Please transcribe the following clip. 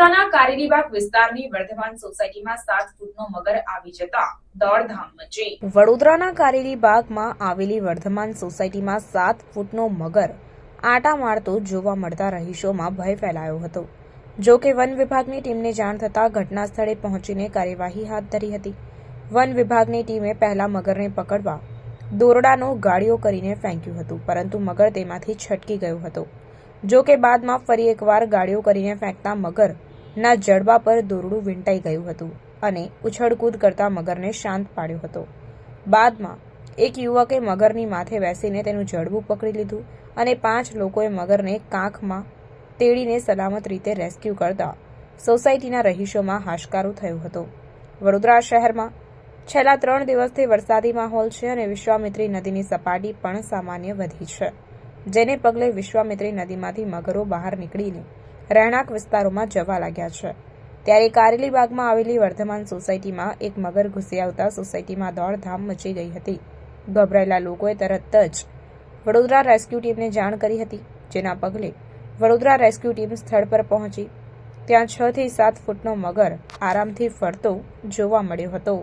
વડોદરાના કારેલીબાગ વિસ્તારની વર્ધમાન સોસાયટીમાં સાત ફૂટનો મગર આવી જતા દોડધામ મચી. વડોદરાના કારેલીબાગમાં આવેલી વર્ધમાન સોસાયટીમાં સાત ફૂટનો મગર આટા મારતો જોવા મળતા રહીશોમાં ભય ફેલાયો હતો. જો કે વન વિભાગની ટીમને જાણ થતાં ઘટના સ્થળે પહોંચીને કાર્યવાહી હાથ ધરી હતી. વન વિભાગની ટીમે પહેલા મગરને પકડવા દોરડાનો ગાડીઓ કરીને ફેંક્યું હતું, પરંતુ મગર તેમાંથી છટકી ગયો હતો. જો કે બાદમાં ફરી એકવાર ગાડીઓ કરીને ફેંકતા મગરના જડબા પર દોરડું વીંટાઈ ગયું હતું અને ઉછળકૂદ કરતા મગરને શાંત પાડ્યો હતો. બાદમાં એક યુવકે મગરની માથે બેસીને તેનું જડબું પકડી લીધું અને પાંચ લોકોએ મગરને કાંખમાં તેડીને સલામત રીતે રેસ્ક્યુ કરતા સોસાયટીના રહીશોમાં હાશકારો થયો હતો. વડોદરા શહેરમાં છેલ્લા ત્રણ દિવસથી વરસાદી માહોલ છે અને વિશ્વામિત્રી નદીની સપાટી પણ સામાન્ય વધી છે, જેને પગલે વિશ્વામિત્રી નદીમાંથી મગરો બહાર નીકળીને રહેણાંક વિસ્તારોમાં જવા લાગ્યા છે. ત્યારે કારેલીબાગમાં આવેલી વર્ધમાન સોસાયટીમાં એક મગર ઘૂસી આવતા સોસાયટીમાં દોડધામ મચી ગઈ હતી. ગભરાયેલા લોકોએ તરત જ વડોદરા રેસ્ક્યુ ટીમને જાણ કરી હતી, જેના પગલે વડોદરા રેસ્ક્યુ ટીમ સ્થળ પર પહોંચી. ત્યાં છ થી સાત ફૂટનો મગર આરામથી ફરતો જોવા મળ્યો હતો.